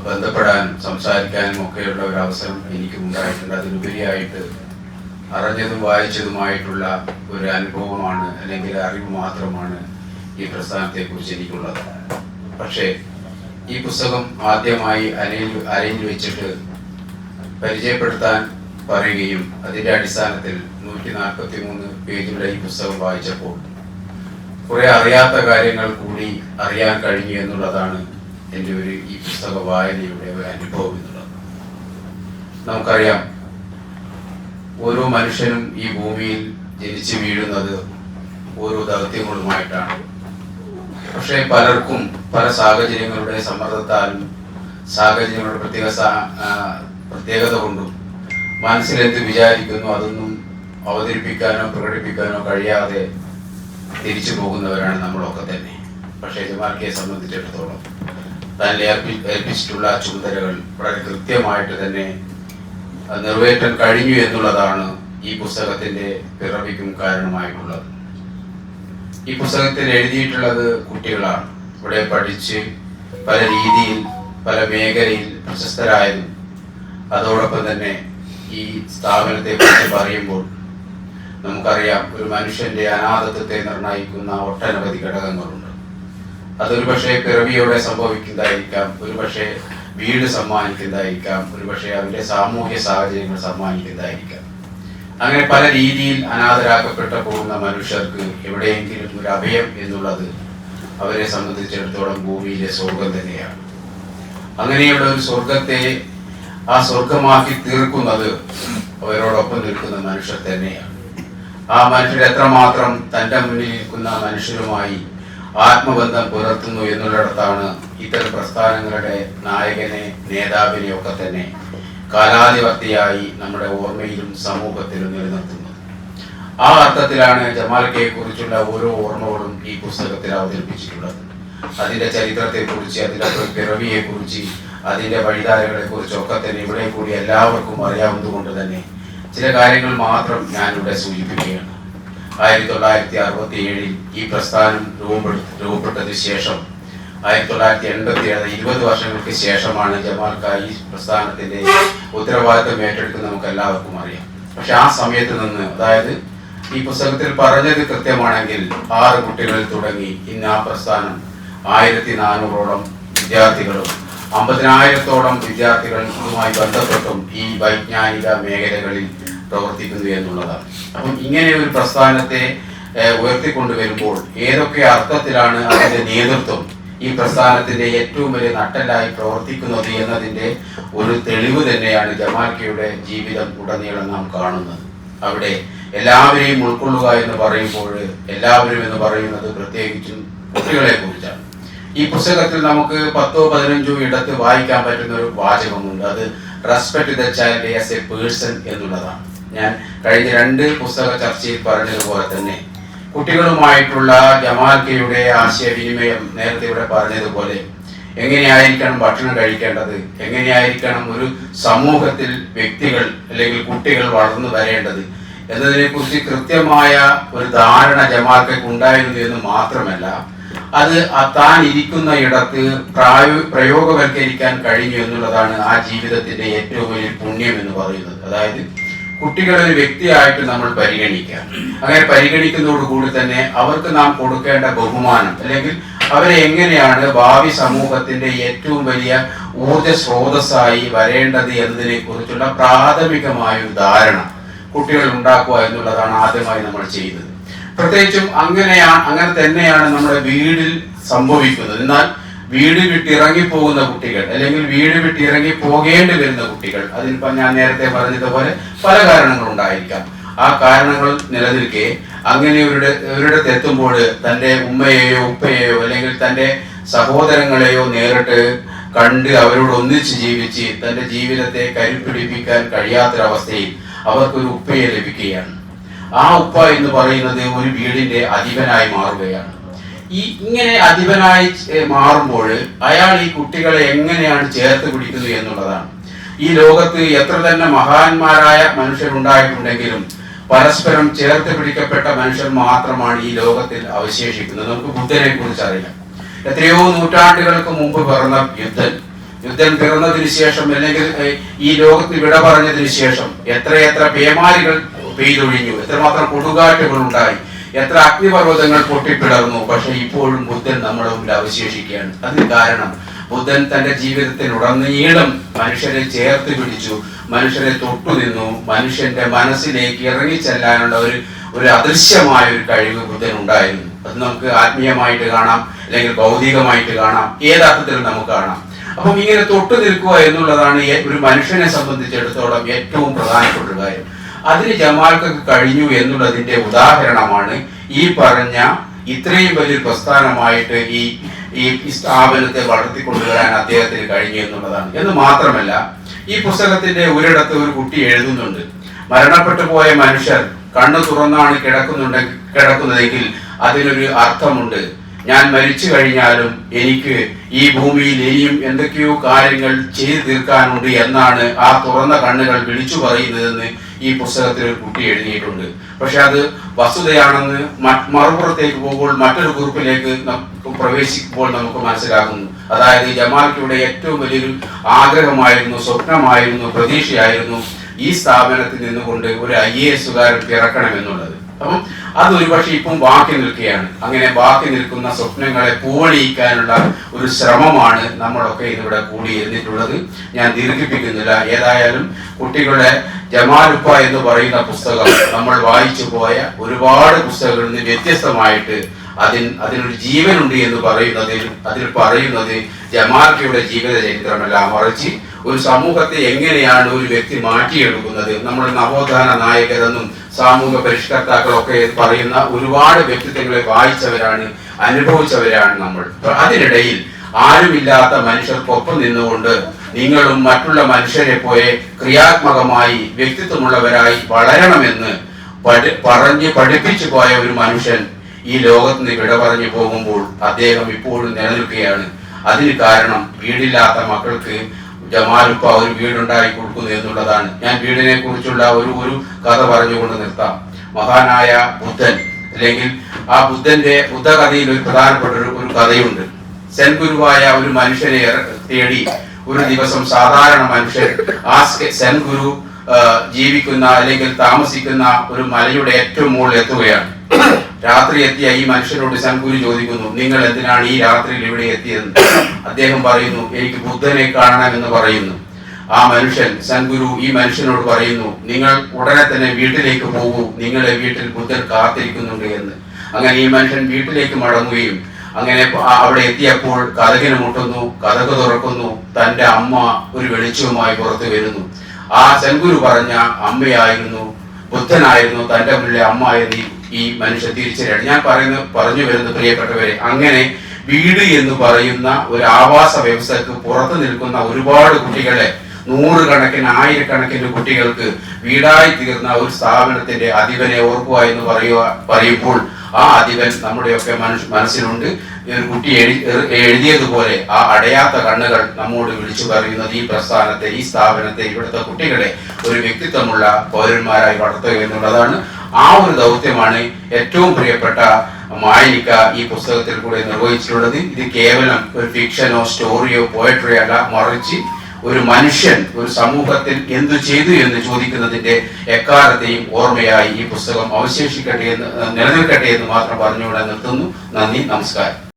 ബന്ധപ്പെടാനും സംസാരിക്കാനും ഒക്കെയുള്ള ഒരു അവസരം എനിക്ക് ഉണ്ടായിട്ടുണ്ട് അതിലുപരിയായിട്ട് അറിഞ്ഞതും വായിച്ചതുമായിട്ടുള്ള ഒരു അനുഭവമാണ് അല്ലെങ്കിൽ അറിവ് മാത്രമാണ് ഈ പ്രസ്ഥാനത്തെക്കുറിച്ച് എനിക്കുള്ളത്. പക്ഷേ ഈ പുസ്തകം ആദ്യമായി അരയിൽ അരയിൽ വെച്ചിട്ട് പരിചയപ്പെടുത്താൻ പറയുകയും അതിന്റെ അടിസ്ഥാനത്തിൽ നൂറ്റി നാൽപ്പത്തി മൂന്ന് പേജുള്ള ഈ പുസ്തകം വായിച്ചപ്പോൾ കുറെ അറിയാത്ത കാര്യങ്ങൾ കൂടി അറിയാൻ കഴിഞ്ഞു എന്നുള്ളതാണ് എന്റെ ഒരു ഈ പുസ്തക വായനയുടെ ഒരു അനുഭവം എന്നുള്ളത് നമുക്കറിയാം ഓരോ മനുഷ്യനും ഈ ഭൂമിയിൽ ജനിച്ചു വീഴുന്നത് ഓരോ ദൗത്യങ്ങളുമായിട്ടാണ്. പക്ഷേ പലർക്കും പല സാഹചര്യങ്ങളുടെ സമ്മർദ്ദത്താലും സാഹചര്യങ്ങളുടെ പ്രത്യേക പ്രത്യേകത കൊണ്ടും മനസ്സിലെന്ത് വിചാരിക്കുന്നു അതൊന്നും അവതരിപ്പിക്കാനോ പ്രകടിപ്പിക്കാനോ കഴിയാതെ തിരിച്ചു പോകുന്നവരാണ് നമ്മളൊക്കെ തന്നെ. പക്ഷേ ജമാർക്കിയെ സംബന്ധിച്ചിടത്തോളം ഏൽപ്പി ഏൽപ്പിച്ചിട്ടുള്ള ചുമതലകൾ വളരെ കൃത്യമായിട്ട് തന്നെ നിറവേറ്റാൻ കഴിഞ്ഞു എന്നുള്ളതാണ് ഈ പുസ്തകത്തിന്റെ പിറവിക്കും കാരണമായിട്ടുള്ളത്. ഈ പുസ്തകത്തിൽ എഴുതിയിട്ടുള്ളത് കുട്ടികളാണ്. ഇവിടെ പഠിച്ച് പല രീതിയിൽ പല മേഖലയിൽ പ്രശസ്തരായതും അതോടൊപ്പം തന്നെ ഈ സ്ഥാപനത്തെ കുറിച്ച് പറയുമ്പോൾ നമുക്കറിയാം ഒരു മനുഷ്യന്റെ അനാഥത്വത്തെ നിർണയിക്കുന്ന ഒട്ടനവധി ഘടകങ്ങളുണ്ട്. അതൊരു പക്ഷേ പിറവിയോടെ സംഭവിക്കുന്നതായിരിക്കാം ഒരു പക്ഷേ വീട് സമ്മാനിക്കുന്നതായിരിക്കാം ഒരു പക്ഷേ അവരുടെ സാമൂഹ്യ സാഹചര്യങ്ങൾ സമ്മാനിക്കുന്നതായിരിക്കാം. അങ്ങനെ പല രീതിയിൽ അനാഥരാക്കപ്പെട്ട പോകുന്ന മനുഷ്യർക്ക് എവിടെയെങ്കിലും ഒരു അഭയം എന്നുള്ളത് അവരെ സംബന്ധിച്ചിടത്തോളം ഭൂമിയിലെ സ്വർഗം തന്നെയാണ്. അങ്ങനെയുള്ള ഒരു സ്വർഗത്തെ ആ സ്വർഗമാക്കി തീർക്കുന്നത് അവരോടൊപ്പം നിൽക്കുന്ന മനുഷ്യർ തന്നെയാണ്. ആ മനുഷ്യർ എത്രമാത്രം തന്റെ മുന്നിൽ നിൽക്കുന്ന മനുഷ്യരുമായി ആത്മബന്ധം പുലർത്തുന്നു എന്നുള്ളിടത്താണ് ഇത്തരം പ്രസ്ഥാനങ്ങളുടെ നായകനെ നേതാവിനെ ഒക്കെ തന്നെ കാലാധിപത്യയായി നമ്മുടെ ഓർമ്മയിലും സമൂഹത്തിലും നിലനിർത്തുന്നത്. ആ അർത്ഥത്തിലാണ് ജമാൽക്കയെ കുറിച്ചുള്ള ഓരോ ഓർമ്മകളും ഈ പുസ്തകത്തിൽ അവതരിപ്പിച്ചിട്ടുള്ളത്. അതിന്റെ ചരിത്രത്തെക്കുറിച്ച് അതിന്റെ പിറവിയെക്കുറിച്ച് അതിന്റെ വഴിധാരകളെ കുറിച്ചൊക്കെ തന്നെ ഇവിടെ കൂടി എല്ലാവർക്കും അറിയാവുന്നതുകൊണ്ട് തന്നെ ചില കാര്യങ്ങൾ മാത്രം ഞാനിവിടെ സൂചിപ്പിക്കുകയാണ്. ആയിരത്തി തൊള്ളായിരത്തി അറുപത്തി ഏഴിൽ ഈ പ്രസ്ഥാനം രൂപപ്പെടു രൂപപ്പെട്ടതിന് ശേഷം ആയിരത്തി തൊള്ളായിരത്തി എൺപത്തി ഏഴ് ഇരുപത് വർഷങ്ങൾക്ക് ശേഷമാണ് ജമാൽക്ക ഈ പ്രസ്ഥാനത്തിന്റെ ഉത്തരവാദിത്വം ഏറ്റെടുക്കുന്നത് നമുക്ക് എല്ലാവർക്കും അറിയാം. പക്ഷെ ആ സമയത്ത് നിന്ന് അതായത് ഈ പുസ്തകത്തിൽ പറഞ്ഞത് കൃത്യമാണെങ്കിൽ ആറ് കുട്ടികളിൽ തുടങ്ങി ഇന്ന് ആ പ്രസ്ഥാനം ആയിരത്തി നാനൂറോളം വിദ്യാർത്ഥികളും അമ്പതിനായിരത്തോളം വിദ്യാർത്ഥികൾ ഇതുമായി ബന്ധപ്പെട്ടും ഈ വൈജ്ഞാനിക മേഖലകളിൽ പ്രവർത്തിക്കുന്നു എന്നുള്ളതാണ്. അപ്പം ഇങ്ങനെ ഒരു പ്രസ്ഥാനത്തെ ഉയർത്തിക്കൊണ്ടുവരുമ്പോൾ ഏതൊക്കെ അർത്ഥത്തിലാണ് അതിന്റെ നേതൃത്വം ഈ പ്രസ്ഥാനത്തിന്റെ ഏറ്റവും വലിയ നട്ടലായി പ്രവർത്തിക്കുന്നത് എന്നതിന്റെ ഒരു തെളിവ് തന്നെയാണ് ജമാൽക്കയുടെ ജീവിതം ഉടനീളം നാം കാണുന്നത്. അവിടെ എല്ലാവരെയും ഉൾക്കൊള്ളുക എന്ന് പറയുമ്പോൾ എല്ലാവരും എന്ന് പറയുന്നത് പ്രത്യേകിച്ചും കുട്ടികളെ കുറിച്ചാണ്. ഈ പുസ്തകത്തിൽ നമുക്ക് പത്തോ പതിനഞ്ചോ ഇടത്ത് വായിക്കാൻ പറ്റുന്ന ഒരു വാചകമുണ്ട്. അത് respect the child as a person എന്നുള്ളതാണ്. ഞാൻ കഴിഞ്ഞ രണ്ട് പുസ്തക ചർച്ചയിൽ പറഞ്ഞതുപോലെ തന്നെ കുട്ടികളുമായിട്ടുള്ള ജമാൽക്കയുടെ ആശയവിനിമയം നേരത്തെ ഇവിടെ പറഞ്ഞതുപോലെ എങ്ങനെയായിരിക്കണം ഭക്ഷണം കഴിക്കേണ്ടത്? എങ്ങനെയായിരിക്കണം ഒരു സമൂഹത്തിൽ വ്യക്തികൾ അല്ലെങ്കിൽ കുട്ടികൾ വളർന്നു വരേണ്ടത്? എന്നതിനെക്കുറിച്ച് കൃത്യമായ ഒരു ധാരണ ജമാൽക്കയ്ക്ക് ഉണ്ടായിരുന്നു എന്ന് മാത്രമല്ല അത് താൻ ഇരിക്കുന്ന ഇടത്ത് പ്രായോ പ്രയോഗവൽക്കരിക്കാൻ കഴിഞ്ഞു എന്നുള്ളതാണ് ആ ജീവിതത്തിന്റെ ഏറ്റവും വലിയ പുണ്യം എന്ന് പറയുന്നത്. അതായത് കുട്ടികളെ ഒരു വ്യക്തിയായിട്ട് നമ്മൾ പരിഗണിക്കുക അങ്ങനെ പരിഗണിക്കുന്നതോടുകൂടി തന്നെ അവർക്ക് നാം കൊടുക്കേണ്ട ബഹുമാനം അല്ലെങ്കിൽ അവരെ എങ്ങനെയാണ് ഭാവി സമൂഹത്തിന്റെ ഏറ്റവും വലിയ ഊർജ സ്രോതസ്സായി വരേണ്ടത് എന്നതിനെ കുറിച്ചുള്ള പ്രാഥമികമായ ഒരു ധാരണ കുട്ടികൾ ഉണ്ടാക്കുക എന്നുള്ളതാണ് ആദ്യമായി നമ്മൾ ചെയ്തത്. പ്രത്യേകിച്ചും അങ്ങനെയാണ് അങ്ങനെ തന്നെയാണ് നമ്മുടെ വീടിൽ സംഭവിക്കുന്നത്. എന്നാൽ വീട് വിട്ടിറങ്ങി പോകുന്ന കുട്ടികൾ അല്ലെങ്കിൽ വീട് വിട്ടിറങ്ങി പോകേണ്ടി വരുന്ന കുട്ടികൾ. അതിനിപ്പോ ഞാൻ നേരത്തെ പറഞ്ഞതുപോലെ പല കാരണങ്ങളുണ്ടായിരിക്കാം. ആ കാരണങ്ങൾ നിലനിൽക്കെ അങ്ങനെ ഇവരുടെ എത്തുമ്പോൾ തന്റെ ഉമ്മയെയോ ഉപ്പയെയോ അല്ലെങ്കിൽ തന്റെ സഹോദരങ്ങളെയോ നേരിട്ട് കണ്ട് അവരോട് ഒന്നിച്ച് ജീവിച്ച് തന്റെ ജീവിതത്തെ കരുപിടിപ്പിക്കാൻ കഴിയാത്തൊരവസ്ഥയിൽ അവർക്കൊരു ഉപ്പയെ ലഭിക്കുകയാണ്. ആ ഉപ്പ എന്ന് പറയുന്നത് ഒരു വീടിന്റെ അധിപനായി മാറുകയാണ്. ഈ ഇങ്ങനെ അധിപനായി മാറുമ്പോൾ അയാൾ ഈ കുട്ടികളെ എങ്ങനെയാണ് ചേർത്ത് പിടിക്കുന്നത് എന്നുള്ളതാണ്. ഈ ലോകത്ത് എത്ര തന്നെ മഹാന്മാരായ മനുഷ്യരുണ്ടായിട്ടുണ്ടെങ്കിലും പരസ്പരം ചേർത്ത് പിടിക്കപ്പെട്ട മനുഷ്യർ മാത്രമാണ് ഈ ലോകത്തിൽ അവശേഷിക്കുന്നത്. നമുക്ക് ബുദ്ധനെ കുറിച്ച് അറിയാം. എത്രയോ നൂറ്റാണ്ടുകൾക്ക് മുമ്പ് പിറന്ന യുദ്ധൻ യുദ്ധം പിറന്നതിന് ശേഷം അല്ലെങ്കിൽ ഈ ലോകത്ത് വിട പറഞ്ഞതിന് ശേഷം എത്രയെത്ര പേമാരികൾ പെയ്തൊഴിഞ്ഞു. എത്രമാത്രം കൊടുങ്കാറ്റുകൾ ഉണ്ടായി എത്ര അഗ്നിപർവതങ്ങൾ പൊട്ടിപ്പിടർന്നു പക്ഷെ ഇപ്പോഴും ബുദ്ധൻ നമ്മുടെ മുമ്പിൽ അവശേഷിക്കുകയാണ്. അതിന് കാരണം ബുദ്ധൻ തന്റെ ജീവിതത്തിലുടനീളം മനുഷ്യരെ ചേർത്ത് പിടിച്ചു. മനുഷ്യരെ തൊട്ടു നിന്നു. മനുഷ്യന്റെ മനസ്സിലേക്ക് ഇറങ്ങിച്ചെല്ലാനുള്ള ഒരു ഒരു അദൃശ്യമായ ഒരു കഴിവ് ബുദ്ധൻ ഉണ്ടായിരുന്നു. അത് നമുക്ക് ആത്മീയമായിട്ട് കാണാം അല്ലെങ്കിൽ ഭൗതികമായിട്ട് കാണാം. ഏതർത്ഥത്തിലും നമുക്ക് കാണാം? അപ്പം ഇങ്ങനെ തൊട്ടു നിൽക്കുക എന്നുള്ളതാണ് ഒരു മനുഷ്യനെ സംബന്ധിച്ചിടത്തോളം ഏറ്റവും പ്രധാനപ്പെട്ട ഒരു കാര്യം. അതിന് ജമാൽക്ക് കഴിഞ്ഞു എന്നുള്ളതിന്റെ ഉദാഹരണമാണ് ഈ പറഞ്ഞ ഇത്രയും വലിയ പ്രസ്ഥാനമായിട്ട് ഈ ഈ സ്ഥാപനത്തെ വളർത്തിക്കൊണ്ടുവരാൻ അദ്ദേഹത്തിന് കഴിഞ്ഞു എന്നുള്ളതാണ്. എന്ന് മാത്രമല്ല ഈ പുസ്തകത്തിന്റെ ഒരിടത്ത് ഒരു കുട്ടി എഴുതുന്നുണ്ട്. മരണപ്പെട്ടു പോയ മനുഷ്യർ കണ്ണു തുറന്നാണ് കിടക്കുന്നുണ്ട് കിടക്കുന്നതെങ്കിൽ അതിനൊരു അർത്ഥമുണ്ട്. ഞാൻ മരിച്ചു കഴിഞ്ഞാലും എനിക്ക് ഈ ഭൂമിയിൽ ഇനിയും എന്തൊക്കെയോ കാര്യങ്ങൾ ചെയ്തു തീർക്കാനുണ്ട് എന്നാണ് ആ തുറന്ന കണ്ണുകൾ വിളിച്ചു പറയുന്നതെന്ന് ഈ പുസ്തകത്തിൽ കുട്ടി എഴുതിയിട്ടുണ്ട്. പക്ഷെ അത് വസ്തുതയാണെന്ന് മറുപുറത്തേക്ക് പോകുമ്പോൾ മറ്റൊരു ഗ്രൂപ്പിലേക്ക് പ്രവേശിക്കുമ്പോൾ നമുക്ക് മനസ്സിലാകുന്നു. അതായത് ജമാൽക്കിയുടെ ഏറ്റവും വലിയൊരു ആഗ്രഹമായിരുന്നു സ്വപ്നമായിരുന്നു പ്രതീക്ഷയായിരുന്നു ഈ സ്ഥാപനത്തിൽ നിന്നുകൊണ്ട് ഒരു ഐ എ എസുകാരൻ പിറക്കണം എന്നുള്ളത് അപ്പം അത് ഒരുപക്ഷെ ഇപ്പം ബാക്കി നിൽക്കുകയാണ്. അങ്ങനെ ബാക്കി നിൽക്കുന്ന സ്വപ്നങ്ങളെ പൂവണിയിക്കാനുള്ള ഒരു ശ്രമമാണ് നമ്മളൊക്കെ ഇതിവിടെ കൂടി കൂടിയിരുന്നിട്ടുള്ളത്. ഞാൻ ദീർഘിപ്പിക്കുന്നില്ല. ഏതായാലും കുട്ടികളുടെ ജമാലുപ്പ എന്ന് പറയുന്ന പുസ്തകം നമ്മൾ വായിച്ചു പോയ ഒരുപാട് പുസ്തകങ്ങളിൽ നിന്ന് വ്യത്യസ്തമായിട്ട് അതിൽ അതിനൊരു ജീവനുണ്ട് എന്ന് പറയുന്നതിൽ അതിൽ പറയുന്നത് ജമാൽക്കയുടെ ജീവിത ചരിത്രമല്ല മറിച്ച് ഒരു സമൂഹത്തെ എങ്ങനെയാണ് ഒരു വ്യക്തി മാറ്റിയെടുക്കുന്നത്? നമ്മുടെ നവോത്ഥാന നായകരെന്നും സാമൂഹ്യ പരിഷ്കർത്താക്കളൊക്കെ പറയുന്ന ഒരുപാട് വ്യക്തിത്വങ്ങളെ വായിച്ചവരാണ് അനുഭവിച്ചവരാണ് നമ്മൾ. അതിനിടയിൽ ആരുമില്ലാത്ത മനുഷ്യർക്കൊപ്പം നിന്നുകൊണ്ട് നിങ്ങളും മറ്റുള്ള മനുഷ്യരെ പോലെ ക്രിയാത്മകമായി വ്യക്തിത്വമുള്ളവരായി വളരണമെന്ന് പറഞ്ഞ് പഠിപ്പിച്ചു പോയ ഒരു മനുഷ്യൻ ഈ ലോകത്ത് നിന്ന് വിട പറഞ്ഞു പോകുമ്പോൾ അദ്ദേഹം ഇപ്പോഴും നിലനിൽക്കുകയാണ്. അതിന് കാരണം വീടില്ലാത്ത മക്കൾക്ക് ജമാലുപ്പ ഒരു വീടുണ്ടാക്കി കൊടുക്കുന്നു എന്നുള്ളതാണ്. ഞാൻ വീടിനെ കുറിച്ചുള്ള ഒരു ഒരു കഥ പറഞ്ഞുകൊണ്ട് നിർത്താം. മഹാനായ ബുദ്ധൻ അല്ലെങ്കിൽ ആ ബുദ്ധന്റെ ബുദ്ധകഥയിൽ ഒരു പ്രധാനപ്പെട്ട ഒരു ഒരു കഥയുണ്ട്. സെൻ ഗുരുവായ ഒരു മനുഷ്യനെ തേടി ഒരു ദിവസം സാധാരണ മനുഷ്യൻ ആ സെൻ ഗുരു ജീവിക്കുന്ന അല്ലെങ്കിൽ താമസിക്കുന്ന ഒരു മലയുടെ ഏറ്റവും മുകളിൽ എത്തുകയാണ്. രാത്രി എത്തിയ ഈ മനുഷ്യനോട് ശങ്കുരി ചോദിക്കുന്നു നിങ്ങൾ എന്തിനാണ് ഈ രാത്രിയിൽ ഇവിടെ എത്തിയതെന്ന്? അദ്ദേഹം പറയുന്നു എനിക്ക് ബുദ്ധനെ കാണണമെന്ന് പറയുന്നു. ആ മനുഷ്യൻ സൻഗുരു ഈ മനുഷ്യനോട് പറയുന്നു നിങ്ങൾ ഉടനെ തന്നെ വീട്ടിലേക്ക് പോകൂ നിങ്ങളെ വീട്ടിൽ ബുദ്ധൻ കാത്തിരിക്കുന്നുണ്ട് എന്ന്. അങ്ങനെ ഈ മനുഷ്യൻ വീട്ടിലേക്ക് മടങ്ങുകയും അങ്ങനെ അവിടെ എത്തിയപ്പോൾ കഥകിന് മുട്ടുന്നു കഥക് തുറക്കുന്നു തന്റെ അമ്മ ഒരു വെളിച്ചവുമായി പുറത്തു വരുന്നു. ആ സൻഗുരു പറഞ്ഞ അമ്മയായിരുന്നു ബുദ്ധനായിരുന്നു തന്റെ മുന്നിലെ അമ്മ എന്ന് ഈ- മനുഷ്യ തിരിച്ചറിയാണ്. ഞാൻ പറയുന്ന പറഞ്ഞു വരുന്ന പ്രിയപ്പെട്ടവരെ അങ്ങനെ വീട് എന്ന് പറയുന്ന ഒരു ആവാസ വ്യവസ്ഥക്ക് പുറത്തു നിൽക്കുന്ന ഒരുപാട് കുട്ടികളെ നൂറുകണക്കിന് ആയിരക്കണക്കിന് കുട്ടികൾക്ക് വീടായി തീർന്ന ഒരു സ്ഥാപനത്തിന്റെ അധിപനെ ഓർക്കുക എന്ന് പറയുക പറയുമ്പോൾ ആ അധിപൻ നമ്മുടെയൊക്കെ മനുഷ്യ മനസ്സിലുണ്ട്. ഒരു കുട്ടി എഴു എഴുതിയതുപോലെ ആ അടയാത്ത കണ്ണുകൾ നമ്മോട് വിളിച്ചു പറയുന്നത് ഈ പ്രസ്ഥാനത്തെ ഈ സ്ഥാപനത്തെ ഇവിടുത്തെ കുട്ടികളെ ഒരു വ്യക്തിത്വമുള്ള പൗരന്മാരായി വളർത്തുക എന്നുള്ളതാണ് ആ ഒരു ദൗത്യമാണ് ഏറ്റവും പ്രിയപ്പെട്ട മായനിക്ക ഈ പുസ്തകത്തിൽ കൂടെ നിർവഹിച്ചിട്ടുള്ളത്. ഇത് കേവലം ഒരു ഫിക്ഷനോ സ്റ്റോറിയോ പോയട്രിയോ അല്ല മറിച്ച് ഒരു മനുഷ്യൻ ഒരു സമൂഹത്തിൽ എന്തു ചെയ്തു എന്ന് ചോദിക്കുന്നതിന്റെ എക്കാലത്തെയും ഓർമ്മയായി ഈ പുസ്തകം അവശേഷിക്കട്ടെ എന്ന് നിലനിൽക്കട്ടെ എന്ന് മാത്രം പറഞ്ഞുകൊണ്ട് നിർത്തുന്നു. നന്ദി നമസ്കാരം.